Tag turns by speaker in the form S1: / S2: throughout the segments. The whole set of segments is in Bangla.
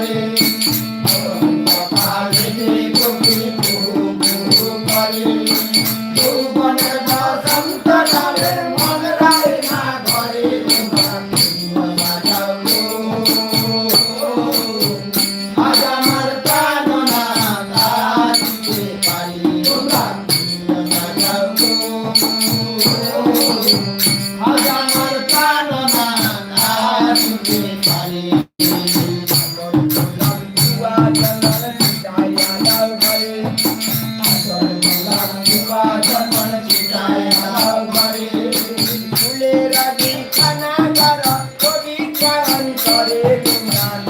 S1: Amén. நான்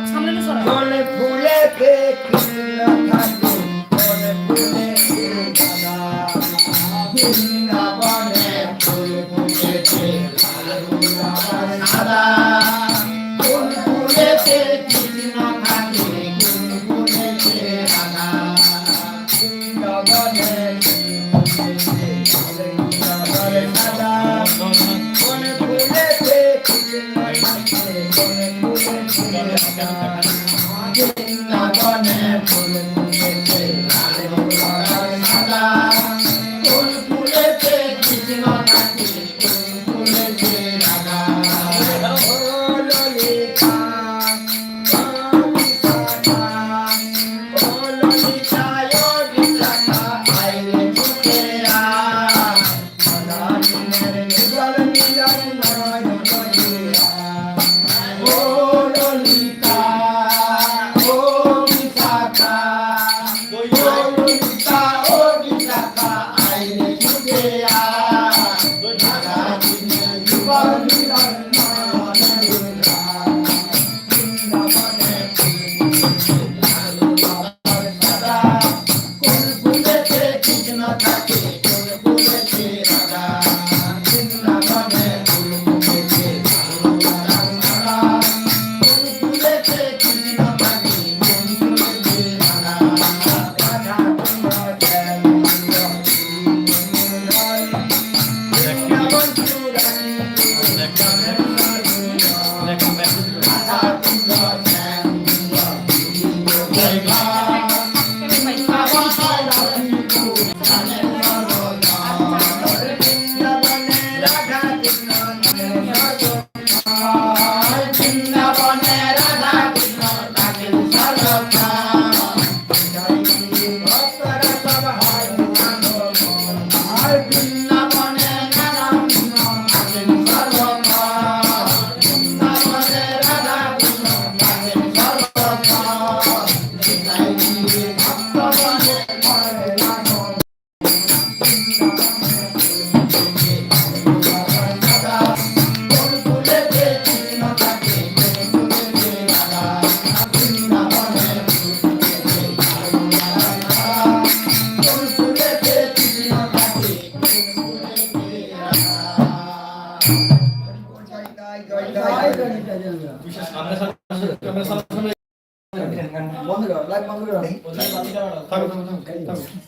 S1: মন ভুলে দেখলাম Amen.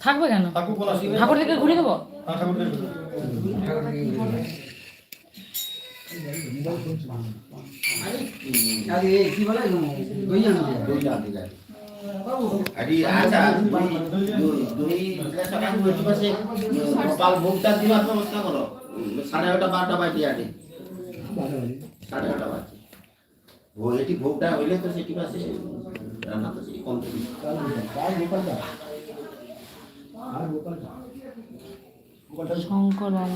S2: থাকবে কেন ঠাকুর থেকে ঘুরে দেবো
S3: আরে আচ্ছা সাড়ে এগারোটা বারোটা বাজে আরে সাড়ে নটা বাজে। ভোগ এটি ভোগটা হইলে তো সেটি পাশে রান্না তো সেটি কম
S2: শঙ্করণ